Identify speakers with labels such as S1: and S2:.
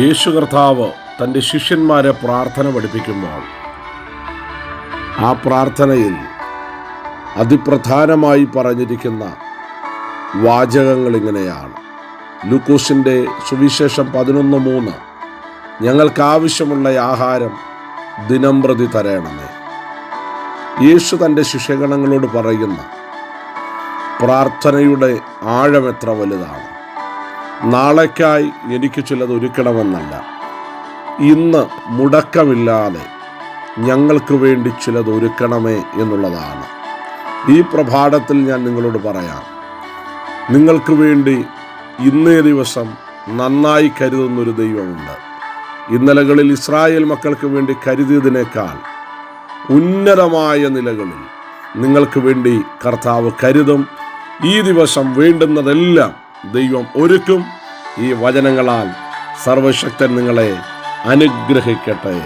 S1: യേശു കർത്താവ് തന്റെ ശിഷ്യന്മാരെ പ്രാർത്ഥന പഠിപ്പിക്കുമ്പോൾ ആ പ്രാർത്ഥനയിൽ അതിപ്രധാനമായി പറഞ്ഞിരിക്കുന്ന വാചകങ്ങൾ ഇങ്ങനെയാണ്. ലൂക്കോസിന്റെ സുവിശേഷം പതിനൊന്ന് മൂന്ന് ഞങ്ങൾക്ക് ആവശ്യമുള്ള ആഹാരം ദിനം പ്രതി തരയണമേ യേശു തന്റെ ശിഷ്യഗണങ്ങളോട് പറയുന്ന പ്രാർത്ഥനയുടെ ആഴം എത്ര വലുതാണ്. നാളേക്കായി എനിക്ക് ചിലത് ഒരുക്കണമെന്നല്ല. ഇന്ന് മുടക്കമില്ലാതെ ഞങ്ങൾക്ക് വേണ്ടി ചിലത് ഒരുക്കണമേ എന്നുള്ളതാണ്. ഈ പ്രഭാതത്തിൽ ഞാൻ നിങ്ങളോട് പറയാം. നിങ്ങൾക്ക് വേണ്ടി ഇന്നേ ദിവസം നന്നായി കരുതുന്നൊരു ദൈവമുണ്ട്. ഇന്നലകളിൽ ഇസ്രായേൽ മക്കൾക്ക് വേണ്ടി കരുതിയതിനേക്കാൾ ഉന്നതമായ നിലകളിൽ നിങ്ങൾക്ക് വേണ്ടി കർത്താവ് കരുതും. ഈ ദിവസം വേണ്ടുന്നതെല്ലാം ദൈവം ഒരുക്കും ഈ വചനങ്ങളാൽ സർവശക്തൻ നിങ്ങളെ അനുഗ്രഹിക്കട്ടെ.